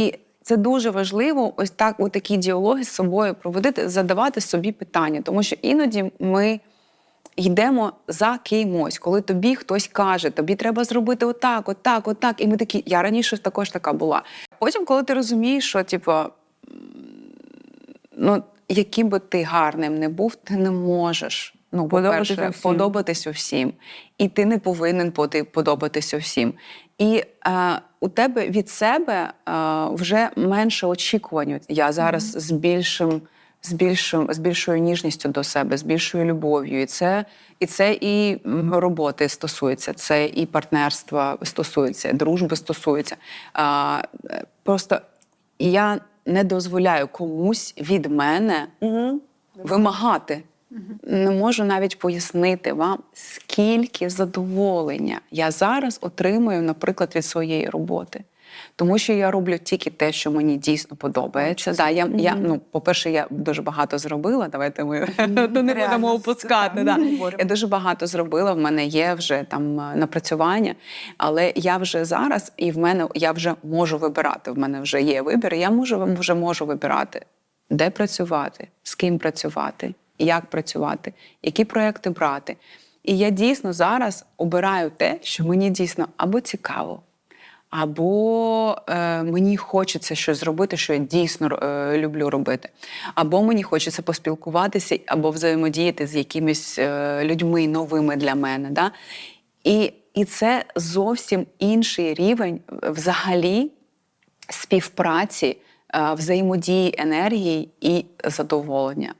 І це дуже важливо, ось так, от такі діалоги з собою проводити, задавати собі питання, тому що іноді ми. Йдемо за кимось, коли тобі хтось каже, тобі треба зробити отак, отак, отак. І ми такі, я раніше також така була. Потім, коли ти розумієш, що типу, ну, яким би ти гарним не був, ти не можеш ну, Подобатися по-перше, всім. подобатися всім. І ти не повинен подобатися всім. І е, у тебе від себе е, вже менше очікувань. Я зараз з більшим. З більшим з більшою ніжністю до себе, з більшою любов'ю, і це і це і роботи стосується, це і партнерства стосується, дружби стосується. Е, просто я не дозволяю комусь від мене вимагати. Не можу навіть пояснити вам, скільки задоволення я зараз отримую, наприклад, від своєї роботи. Тому що я роблю тільки те, що мені дійсно подобається. Да, я, я, ну, по-перше, я дуже багато зробила. Давайте ми то не будемо опускати. Да. Я дуже багато зробила. В мене є вже там е, напрацювання, але я вже зараз, і в мене я вже можу вибирати. В мене вже є вибір. Я можу вже можу вибирати, де працювати, з ким працювати, як працювати, які проекти брати. І я дійсно зараз обираю те, що мені дійсно або цікаво, або е, мені хочеться щось зробити, що я дійсно е, люблю робити. Або мені хочеться поспілкуватися, або взаємодіяти з якимись е, людьми новими для мене. Да? І, і це зовсім інший рівень е, взагалі співпраці, е, взаємодії енергії і задоволення.